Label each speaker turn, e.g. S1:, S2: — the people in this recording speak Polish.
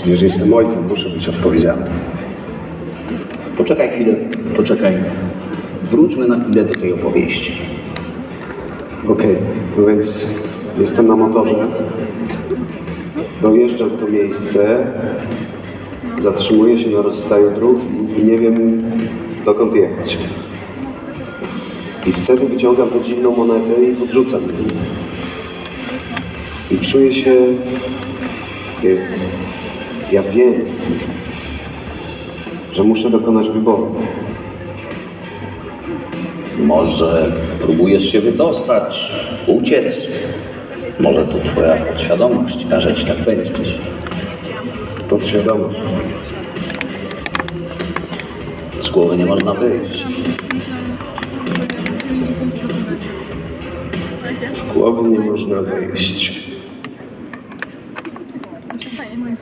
S1: Przecież jestem ojcem, muszę być odpowiedzialny.
S2: Poczekaj chwilę, poczekaj. Wróćmy na chwilę do tej opowieści.
S1: Okej, no więc jestem na motorze. Dojeżdżam w to miejsce. Zatrzymuję się na rozstaju dróg i nie wiem dokąd jechać. I wtedy wyciągam tę dziwną monetę i podrzucam ją. I czuję się... jak- Ja wiem, że muszę dokonać wyboru.
S2: Może próbujesz się wydostać, uciec. Może to twoja podświadomość każe ci tak powiedzieć.
S1: Podświadomość.
S2: Z głowy nie można wyjść.
S1: Z głowy nie można wyjść.
S3: É, mas.